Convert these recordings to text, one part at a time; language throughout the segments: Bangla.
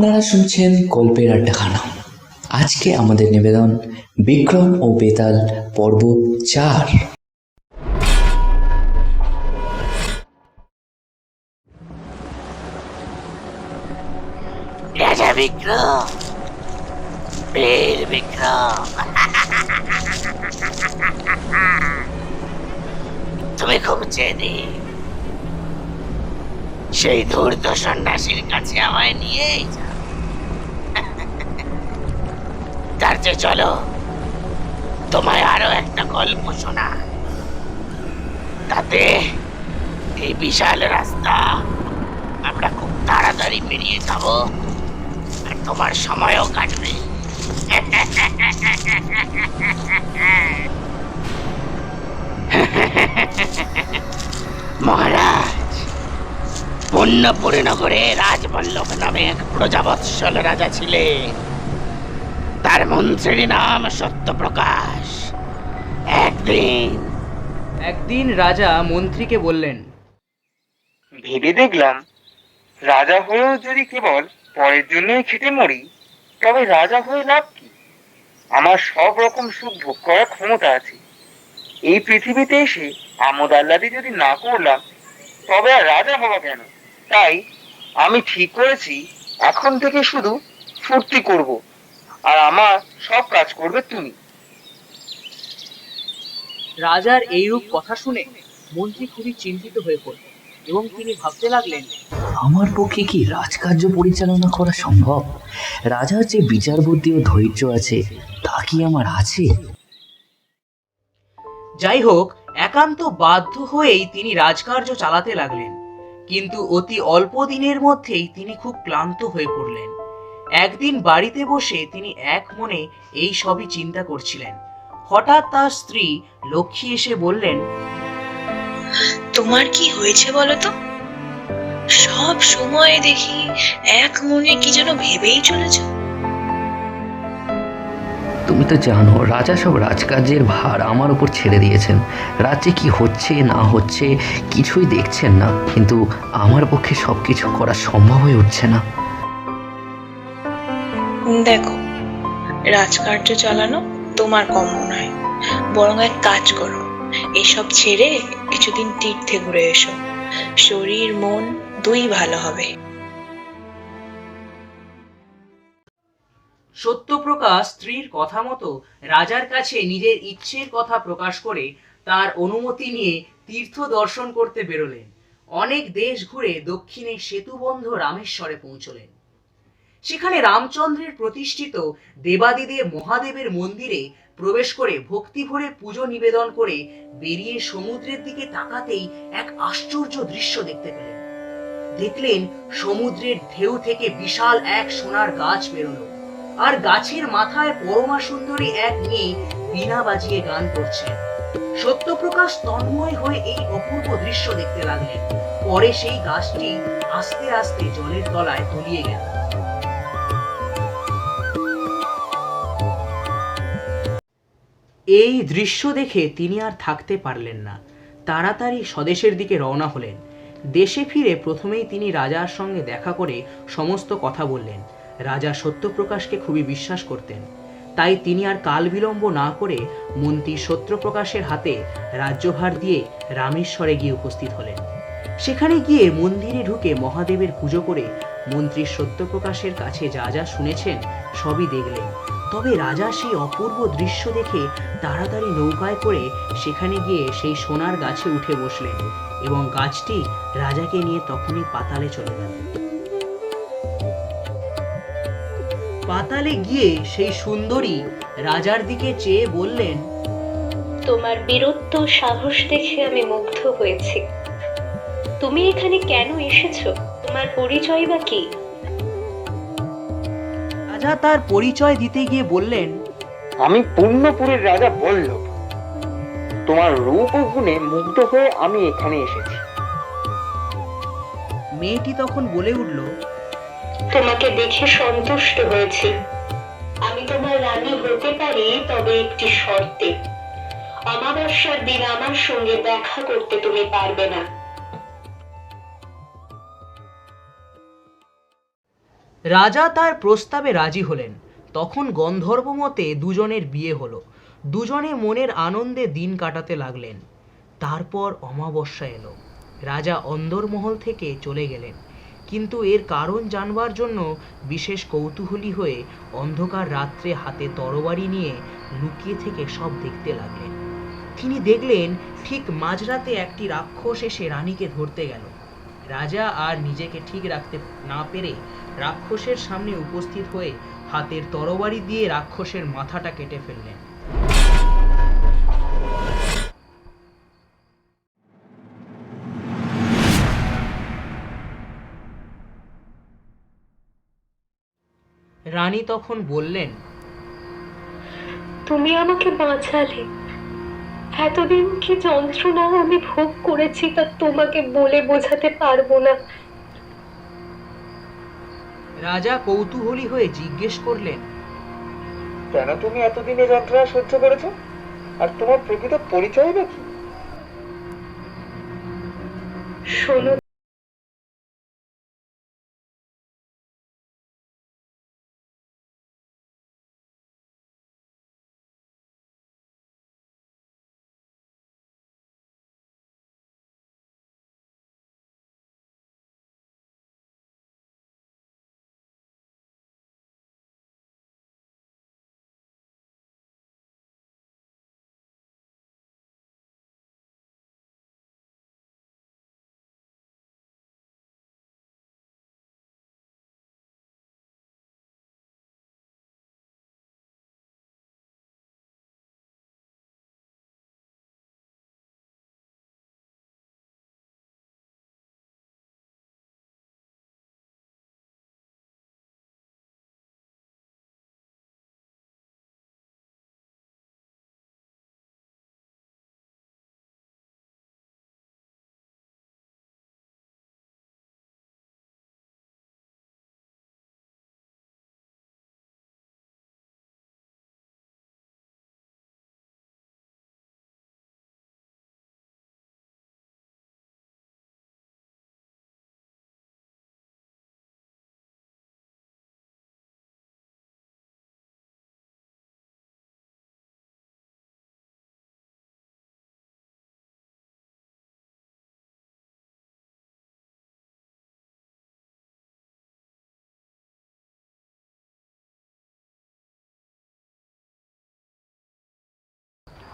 আপনারা শুনছেন গল্পের আড্ডাখানা। আজকে আমাদের নিবেদন বিক্রম ও বেতাল, পর্ব চার। তুমি খুব জেদি সেই ধূর্ত সন্ন্যাসীর কাছে আমায় নিয়েই যাও তার চলো। তোমায় আরও একটা গল্প শোনা। তাতে এই বিশাল রাস্তা আমরা খুব তাড়াতাড়ি পেরিয়ে যাব আর তোমার সময়ও কাটবে। মহারাজ পুণ্যপুরী নগরে রাজবল্লভ নামে এক প্রজাবৎসল রাজা ছিলেন। তার মন্ত্রীর নাম সত্যপ্রকাশ। একদিন একদিন রাজা মন্ত্রীকে বললেন ভেবে দেখলাম রাজা হয়েও যদি কেবল পরের জন্যই খেটে মরি তবে রাজা হয়ে লাভ কি? আমার সব রকম সুখ ভোগ করার ক্ষমতা আছে। এই পৃথিবীতে এসে আমোদ আহ্লাদি যদি না করলাম তবে আর রাজা হওয়া কেন? তাই আমি ঠিক করেছি এখন থেকে শুধু ফুর্তি করব। আর আমার সব কাজ করবে তুমি। রাজার এইরূপ কথা শুনে মন্ত্রী খুবই চিন্তিত হয়ে পড়ল এবং তিনি ভাবতে লাগলেন আমার পক্ষে কি রাজকার্য পরিচালনা করা সম্ভব? রাজার যে বিচার বুদ্ধি ও ধৈর্য আছে তা কি আমার আছে? যাই হোক একান্ত বাধ্য হয়েই তিনি রাজকার্য চালাতে লাগলেন। কিন্তু অতি অল্প দিনের মধ্যেই তিনি খুব ক্লান্ত হয়ে পড়লেন। একদিন বাড়িতে বসে তিনি এক মনে এই সবই চিন্তা করছিলেন। হঠাৎ তার স্ত্রী লক্ষ্মী এসে বললেন তোমার কি হয়েছে বলো তো? সব সময় দেখি এক মনে কি যেন ভেবেই চলেছ। তুমি তো জানো রাজা সব রাজকার্যের ভার আমার উপর ছেড়ে দিয়েছেন। রাজ্যে কি হচ্ছে না হচ্ছে কিছুই দেখছেন না কিন্তু আমার পক্ষে সব কিছু করা সম্ভব হয়ে উঠছে না। দেখো, রাজকার্য চালানো তোমার কম্য নয়, বরং এক কাজ করো। এসব ছেড়ে কিছুদিন তীর্থে ঘুরে এসো। শরীর, মন দুই ভালো হবে। সত্যপ্রকাশ স্ত্রীর কথা মতো রাজার কাছে নিজের ইচ্ছের কথা প্রকাশ করে তার অনুমতি নিয়ে তীর্থ দর্শন করতে বেরোলেন। অনেক দেশ ঘুরে দক্ষিণে সেতুবন্ধ রামেশ্বরে পৌঁছলেন। সেখানে রামচন্দ্রের প্রতিষ্ঠিত দেবাদিদেব মহাদেবের মন্দিরে প্রবেশ করে ভক্তি ভরে পুজো নিবেদন করে বেরিয়ে সমুদ্রের দিকে তাকাতেই এক আশ্চর্য দৃশ্য দেখতে পেলেন। দেখলেন সমুদ্রের ঢেউ থেকে বিশাল এক সোনার গাছ বেরোলো আর গাছের মাথায় পরমা সুন্দরী এক মেয়ে বীণা বাজিয়ে গান করছেন সত্যপ্রকাশ তন্ময় হয়ে এই অপূর্ব দৃশ্য দেখতে লাগলেন। পরে সেই গাছটি আস্তে আস্তে জলের তলায় তলিয়ে গেল। এই দৃশ্য দেখে তিনি আর থাকতে পারলেন না। তাড়াতাড়ি স্বদেশের দিকে রওনা হলেন। দেশে ফিরে প্রথমেই তিনি রাজার সঙ্গে দেখা করে সমস্ত কথা বললেন। রাজা সত্যপ্রকাশকে খুবই বিশ্বাস করতেন। তাই তিনি আর কাল বিলম্ব না করে মন্ত্রী সত্যপ্রকাশের হাতে রাজ্যভার দিয়ে রামেশ্বরে গিয়ে উপস্থিত হলেন। সেখানে গিয়ে মন্দিরে ঢুকে মহাদেবের পুজো করে মন্ত্রী সত্যপ্রকাশের কাছে যা যা শুনেছেন, সবই দেখলেন। তবে রাজা সেই অপূর্ব দৃশ্য দেখে তাড়াতাড়ি নৌকায় করে সেখানে গিয়ে সেই সোনার গাছে উঠে বসলেন এবং গাছটি রাজাকে নিয়ে তখনই পাতালে চলে গেল। পাতালে গিয়ে সেই সুন্দরী রাজার দিকে চেয়ে বললেন, তোমার বীরত্ব সাহস দেখে আমি মুগ্ধ হয়েছি। তুমি এখানে কেন এসেছ? তোমার পরিচয় বা কি? রাজা তার পরিচয় দিতে গিয়ে বললেন আমি পুণ্যপুরের রাজা বল্লভ। তোমার রূপ ও গুণে মুগ্ধ হয়ে আমি এখানে এসেছি। মেয়েটি তখন বলে উঠল তোমাকে দেখে সন্তুষ্ট হয়েছি। আমি তোমার রানী হতে পারি তবে একটি শর্তে। অমাবস্যার দিন আমার সঙ্গে দেখা করতে তুমি পারবে না। রাজা তার প্রস্তাবে রাজি হলেন। তখন গন্ধর্ব মতে দুজনের বিয়ে হলো। দুজনে মনের আনন্দে দিন কাটাতে লাগলেন। তারপর অমাবস্যা এলো। রাজা অন্দরমহল থেকে চলে গেলেন। কিন্তু এর কারণ জানবার জন্য বিশেষ কৌতূহলী হয়ে অন্ধকার রাত্রে হাতে তরবারি নিয়ে লুকিয়ে থেকে সব দেখতে লাগলেন। তিনি দেখলেন, ঠিক মাঝরাতে একটি রাক্ষস এসে রানীকে ধরতে গেল। রাজা আর নিজেকে ঠিক রাখতে না পেরে রাক্ষসের সামনে উপস্থিত হয়ে হাতের তরবারি দিয়ে রাক্ষসের মাথাটা কেটে ফেললেন। রানী তখন বললেন, তুমি আমাকে বাঁচালে। এতদিন কি যন্ত্রণা আমি ভোগ করেছি তা তোমাকে বলে বোঝাতে পারব না। রাজা কৌতূহলী হয়ে জিজ্ঞেস করলেন কেন তুমি এতদিনে যন্ত্রণা সহ্য করেছ? আর তোমার প্রকৃত পরিচয় বা কি? শোনো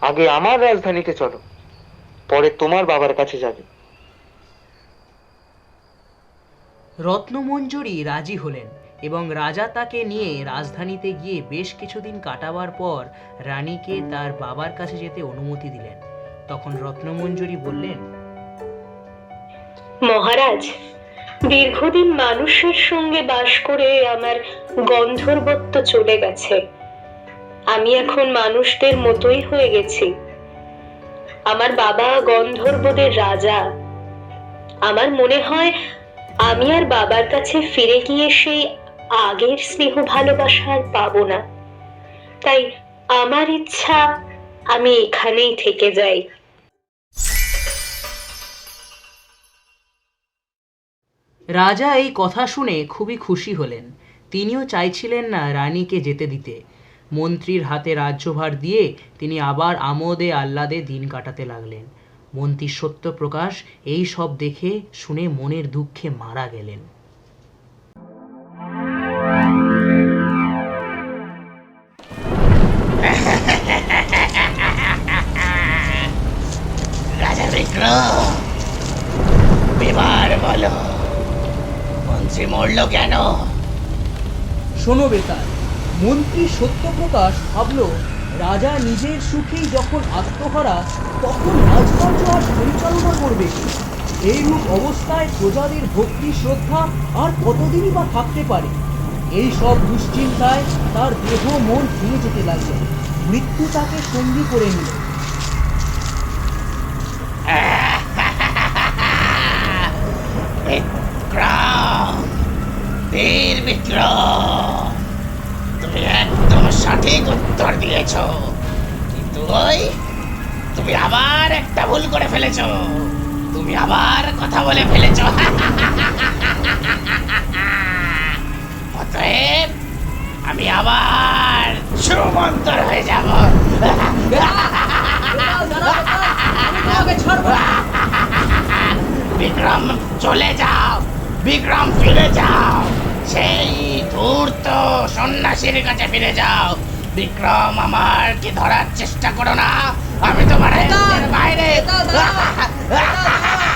আগে আমার রাজধানীতে চলো পরে তোমার বাবার কাছে যাবে। রত্নমঞ্জুরি রাজি হলেন এবং রাজা তাকে নিয়ে রাজধানীতে গিয়ে বেশ কিছুদিন কাটাবার পর রানীকে তার বাবার কাছে যেতে অনুমতি দিলেন। তখন রত্নমঞ্জুরি বললেন মহারাজ দীর্ঘদিন মানুষের সঙ্গে বাস করে আমার গন্ধর্বত্ব চলে গেছে। আমি এখন মানুষদের মতোই হয়ে গেছি। আমার বাবা গন্ধর্বদের রাজা। আমার মনে হয় আমি আর বাবার কাছে ফিরে গিয়ে সেই আগের স্নেহ ভালোবাসা আর পাবো না। তাই আমার ইচ্ছা আমি এখানেই থেকে যাই। রাজা এই কথা শুনে খুবই খুশি হলেন। তিনিও চাইছিলেন না রানীকে যেতে দিতে। মন্ত্রীর হাতে রাজ্যভার দিয়ে তিনি আবার আমোদে আহ্লাদে দিন কাটাতে লাগলেন। মন্ত্রী সত্যপ্রকাশ এই সব দেখে শুনে মনের দুঃখে মারা গেলেন। রাজা বিক্রম এবার বলো মন্ত্রী মরলো কেন? শোনো বেতার মন্ত্রী সত্যপ্রকাশ ভাবল, রাজা নিজের সুখেই যখন আত্মহারা, তখন রাজকার্য আর পরিচালনা করবে? এইরূপ অবস্থায় প্রজাদের ভক্তি, শ্রদ্ধা আর কতদিনই বা থাকতে পারে? এই সব দুশ্চিন্তায় তার দেহ মন ভেঙে যেতে লাগল। মৃত্যু তাকে সঙ্গী করে নিল। বিক্রম। একদম সঠিক উত্তর দিয়েছ। কিন্তু ওই, তুমি আবার একটা ভুল করে ফেলেছ। তুমি আবার কথা বলে ফেলেছ। অতএব আমি আবার সুমন্তর হয়ে যাব। বিক্রম, চলে যাও। বিক্রম, ফিরে যাও। সন্ন্যাসীর কাছে ফিরে যাও। বিক্রম আমার কি ধরার চেষ্টা করো না? আমি তোমার বাইরে।